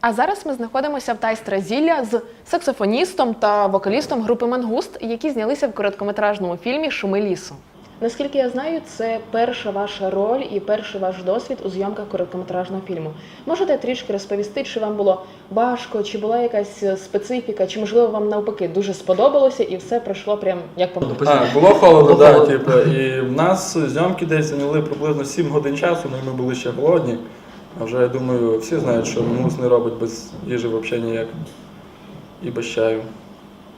А зараз ми знаходимося в Тайстразілля з саксофоністом та вокалістом групи Мангуст, які знялися в короткометражному фільмі Шуми лісу. Наскільки я знаю, це перша ваша роль і перший ваш досвід у зйомках короткометражного фільму. Можете трішки розповісти, чи вам було важко, чи була якась специфіка, чи можливо вам навпаки дуже сподобалося і все пройшло прям як по А, було холодно, да, типу, і в нас зйомки десь зайняли приблизно 7 годин часу, ну і ми були ще голодні. А вже я думаю, всі знають, що мус не робить без їжі взагалі ніяк. І без чаю.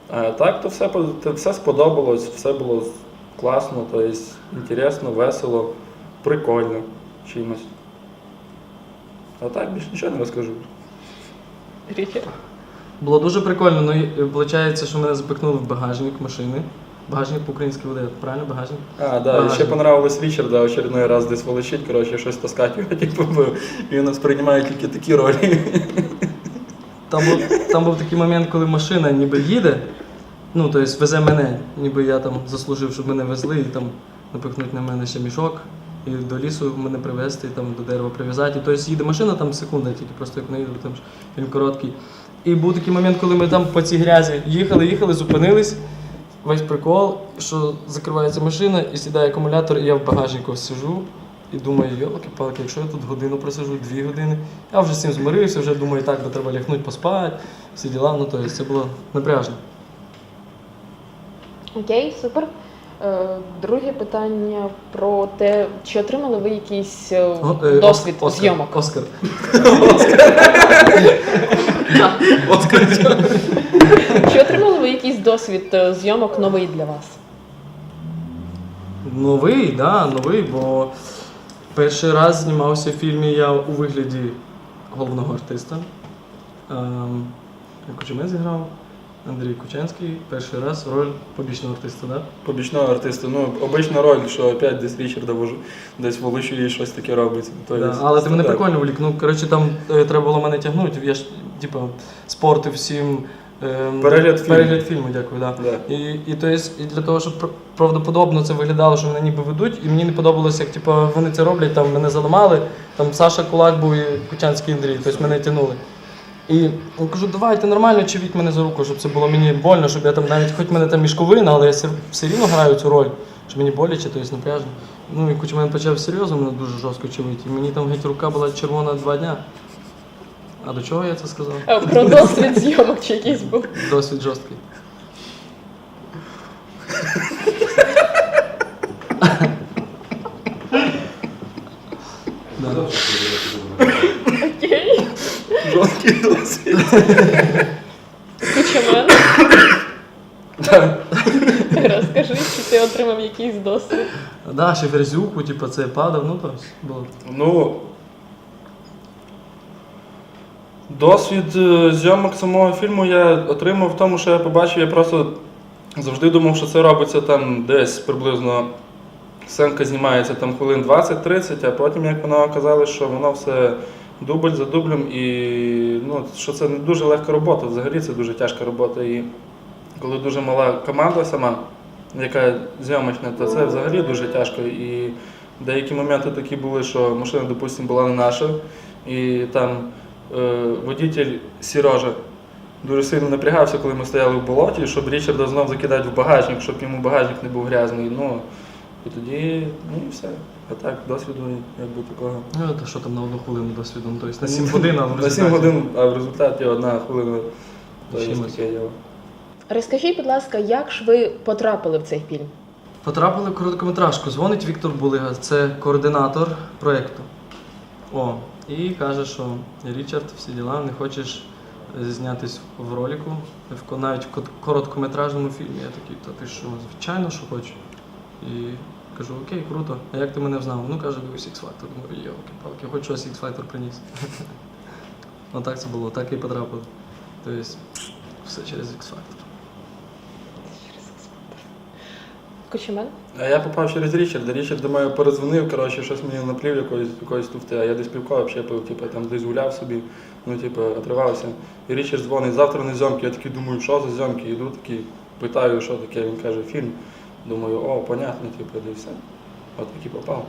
А так, то все, то все сподобалось, все було класно, тобто інтересно, весело, прикольно чимось. А так більше нічого не розкажу. Було дуже прикольно. Ну, і виходить, що мене запихнули в багажник машини. Багажник по-українськи буде, правильно? Багажник? А, да, Багажник. ще понравилось Річарда очередной раз десь волочить, коротше, щось таскати типу, він нас приймає тільки такі ролі. Там був, там був такий момент, коли машина ніби їде, ну, тобто везе мене, ніби я там заслужив, щоб мене везли, і там напихнуть на мене ще мішок, і до лісу мене привезти, і там до дерева прив'язати. І, Тобто їде машина там секунда, тільки просто як не їду, там ж фільм короткий. І був такий момент, коли ми там по цій грязі їхали, їхали, зупинились. Весь прикол, що закривається машина і сідає акумулятор, і я в багажнику сижу. І думаю, йолки-палки, якщо я тут годину просижу, дві години, я вже з цим змирився, вже думаю, так, би треба лягнути поспати, всі діла, ну тобто це було напряжно. Окей, супер. Е, Друге питання про те, чи отримали ви якийсь е, О, е, досвід Ос- Оскар, зйомок? Оскар. Ви якийсь досвід е, зйомок новий для вас? Новий, да, новий, бо перший раз знімався в фільмі я у вигляді головного артиста. Ем, Кучемен зіграв, Андрій Кученський. Перший раз роль побічного артиста, да? Побічного артиста. Ну, обична роль, що опять десь Річарда вож- десь волочує і щось таке робить. То Да, є але ти мене прикольно влік. Ну, коротше, там е, треба було мене тягнути. Я ж, типу, спортив всім. Ем, Перегляд фільму. Перегляд фільму, дякую, да. Да. І, і, то есть, і для того, щоб пр- правдоподобно це виглядало, що мене ніби ведуть, і мені не подобалося, як типу, вони це роблять, там мене заламали, там Саша Кулак був і Кучанський Андрій, тобто мене тягнули. І я кажу, давайте нормально чивіть мене за руку, щоб це було мені больно, щоб я там навіть хоч мене там мішковина, але я все, все рівно граю цю роль, що мені боляче, тобто напряжно. Ну і Кучмен почав серйозно мене дуже жорстко чивити. І мені там геть рука була червона два дня. А до чого я це сказав? Про досвід зйомок чи якийсь був? Досвід жорсткий. Окей. Жорсткий досвід. Кучамен. Розкажи, чи ти отримав якийсь досвід? Да, ще верзюку, типу, це падав, ну то було. Ну. Досвід е, зйомок самого фільму я отримав в тому, що я побачив, я просто завжди думав, що це робиться там десь приблизно. Сценка знімається там хвилин 20-30, а потім, як воно оказалось, що воно все дубль за дублем, і ну, що це не дуже легка робота, взагалі це дуже тяжка робота. І коли дуже мала команда сама, яка зйомочна, то це взагалі дуже тяжко. І деякі моменти такі були, що машина, допустимо, була не наша, і там водитель Сірожа дуже сильно напрягався, коли ми стояли в болоті, щоб Річарда знов закидати в багажник, щоб йому багажник не був грязний. Ну, і тоді, ну і все. А так, досвіду якби такого. Ну, то що там на одну хвилину досвіду, ну, тобто на 7 годин, а в На 7 годин, а в результаті одна хвилина. То є Чимось. таке діло. Розкажіть, будь ласка, як ж ви потрапили в цей фільм? Потрапили в короткометражку. Дзвонить Віктор Булига, це координатор проєкту. О, і каже, що Річард, всі діла, не хочеш знятись в ролику, навіть в короткометражному фільмі. Я такий, та ти що, звичайно, що хочу. І кажу, окей, круто. А як ти мене взнав? Ну каже, дивись X-Factor. Думаю, йолки палки хоч щось X-Factor приніс. Отак це було, так і потрапили. Тобто, все через X-Factor. Кучамен? А я попав через Річарда. Річард до мене передзвонив, коротше, щось мені наплів якоїсь, якоїсь туфти, а я десь взагалі пив, типу, там десь гуляв собі, ну, типу, отривався. І Річард дзвонить, завтра на зйомки. Я такий думаю, що за зйомки? Іду такий, питаю, що таке. Він каже, фільм. Думаю, о, понятно, типу, де все. От такий попав.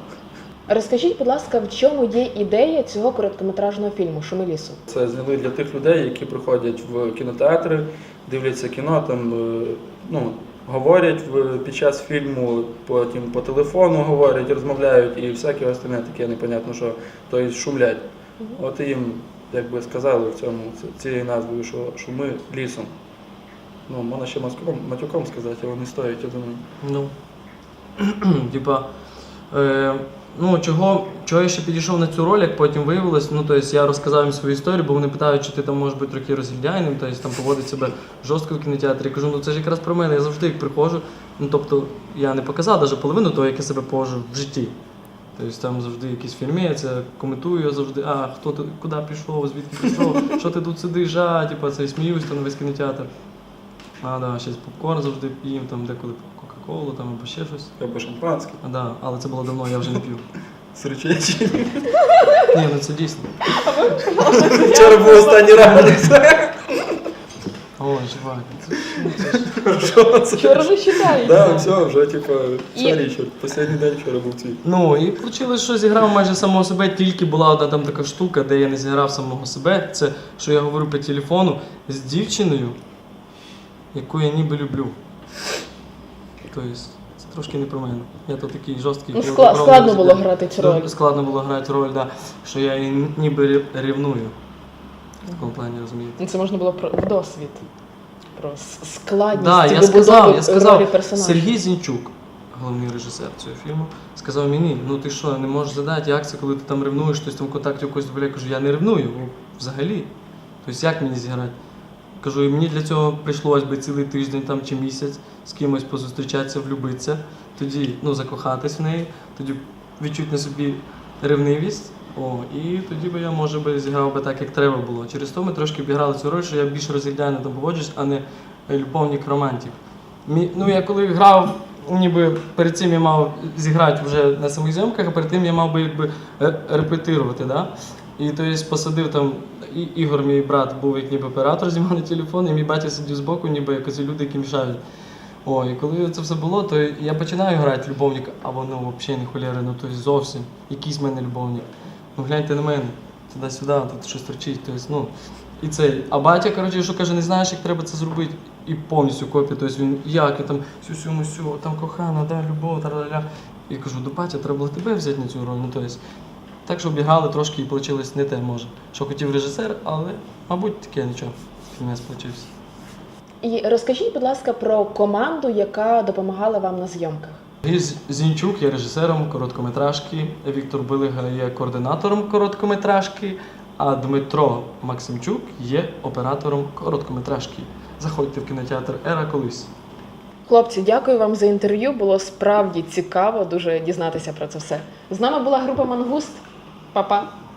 Розкажіть, будь ласка, в чому є ідея цього короткометражного фільму Шуми лісу? Це зняли для тих людей, які приходять в кінотеатри, дивляться кіно, там е, ну, говорять в- під час фільму, потім по телефону говорять, розмовляють і всяке остальне таке непонятно, що тобто шумлять. От і їм, як би сказали в цьому цією назвою, що шуми лісом. Ну, можна ще маском, матюком сказати, але не стоїть, я думаю. Ну, типа, е, ну, чого, чого я ще підійшов на цю роль, як потім виявилось, ну, тобто я розказав їм свою історію, бо вони питають, чи ти там можеш бути трохи розгільдяйним, тобто там поводить себе жорстко в кінотеатрі. Я кажу, ну це ж якраз про мене, я завжди як приходжу. Ну, тобто, я не показав навіть половину того, як я себе поводжу в житті. Тобто там завжди якісь фільмець, я коментую я завжди, а хто ти куди пішов, звідки прийшов, що ти тут сидиш, а, типа, це і сміюсь, весь кінотеатр. А, да, ще попкорн завжди їм, там деколи Кока-Колу там або ще щось. Або шампанське, А, да, але це було давно, я вже не п'ю. сречечі. Ні, ну це дійсно. Вчора був останній раз. Ой, чувак. Що це? Вчора вже вважається. Да, все, вже типу, все річер. Останній день вчора був твій. Ну і вийшло, що зіграв майже самого себе, тільки була одна там така штука, де я не зіграв самого себе. Це що я говорю по телефону з дівчиною, яку я ніби люблю. Тобто, це трошки не про мене. Я то такий жорсткий. Ну, скла- складно було грати цю роль. Складно було грати роль, да, що я її ніби ревную. В такому плані розумієте. Ну, Це можна було про в досвід. Про с- складність Да, я сказав, я сказав, персонажа. Сергій Зінчук, головний режисер цього фільму, сказав мені, ну ти що, не можеш задати, як це, коли ти там ревнуєш, хтось там в контакті якось дозволяє. Я кажу, я не ревную, ну, взагалі. Тобто як мені зіграти? Кажу, і мені для цього прийшлось би цілий тиждень там чи місяць з кимось позустрічатися, влюбитися, тоді ну, закохатись в неї, тоді відчути на собі ревнивість. О, і тоді би я, може би, зіграв би так, як треба було. Через то ми трошки обіграли цю роль, що я більш розглядально там поводжусь, а не любовник романтик. Мі, ну, я коли грав, ніби перед цим я мав зіграти вже на самих зйомках, а перед тим я мав би якби е, репетирувати. Да? І то есть посадив там і, Ігор, мій брат, був як ніби оператор, знімав на телефон, і мій батя сидів збоку, ніби якось люди, які мішають. О, і коли це все було, то я починаю грати любовника, а воно взагалі не холєри, ну тобто зовсім якийсь в мене любовник. Ну гляньте на мене, туди-сюди, тут щось торчить. Тобто, ну, і цей. А батя, коротше, що каже, не знаєш, як треба це зробити. І повністю копія. Тобто він як і там сю сю сю там кохана, да, любов, та-ля-ля. І кажу, до батя, треба було тебе взяти на цю роль. Ну, тобто, так що обіграли трошки і вийшло не те, може. Що хотів режисер, але, мабуть, таке нічого. Фільмець получився. І розкажіть, будь ласка, про команду, яка допомагала вам на зйомках. Гіз Зінчук є режисером короткометражки, Віктор Билига є координатором короткометражки, а Дмитро Максимчук є оператором короткометражки. Заходьте в кінотеатр Ера колись. Хлопці, дякую вам за інтерв'ю. Було справді цікаво дуже дізнатися про це все. З нами була група Мангуст. Papa.